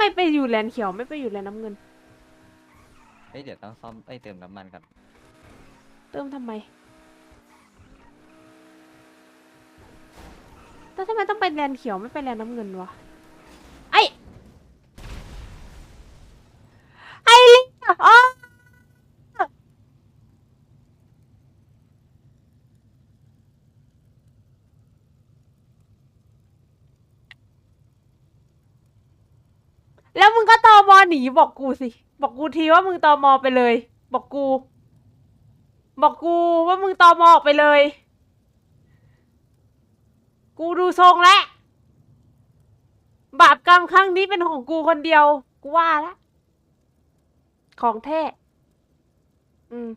ไมไปอยู่แลนเขียวไม่ไปอยู่แลนน้ำเงินเฮ้ยเดี๋ยวต้องซ่อมไอ้ยเติมน้ำมันก่อนเติมทำไมแต่ทำไมต้องไปแลนเขียวไม่ไปแลนน้ำเงินวะ ไอไอเลี่ยอ๋อ แล้วมึงก็ตอมอหนีบอกกูสิ บอกกูทีว่ามึงตอมอไปเลย บอกกู บอกกูว่ามึงตอมอออกไปเลย กูดูทรงแล้วบาปกรรมครั้งนี้เป็นของกูคนเดียว กูว่าละ ของแท้อืม